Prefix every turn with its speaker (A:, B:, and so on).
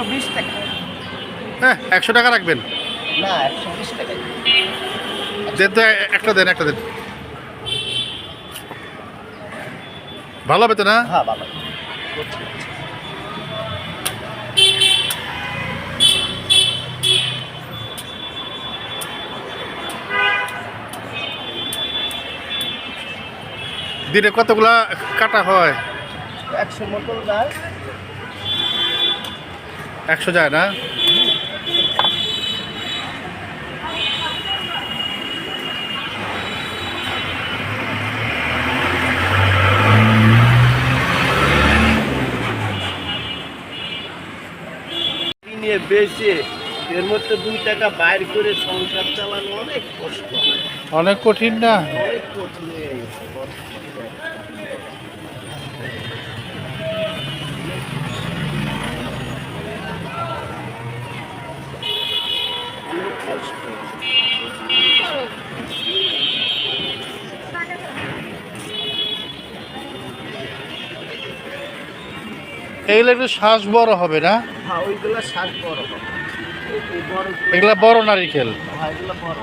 A: একশো বিশ টাকা।
B: হ্যাঁ একশো টাকা রাখবেন?
A: না একশো বিশ টাকা।
B: দেন তো একটা দেন একটা দেন। ভালো হবে তো না?
A: হ্যাঁ বাবা
B: দিনে কতগুলা কাটা হয়?
A: একশো মতন যায়
B: একশো যায় না?
A: নিয়ে বেচে এর মধ্যে দুই টাকা বাইর করে সংসার চালানো অনেক কষ্ট
B: অনেক কঠিন না?
A: অনেক কঠিন।
B: এগুলো একটু শ্বাস বড় হবে না?
A: হ্যাঁ ওইগুলা শ্বাস বড় হবে।
B: এগুলা বড় নারিকেল।
A: হ্যাঁ এগুলো বড়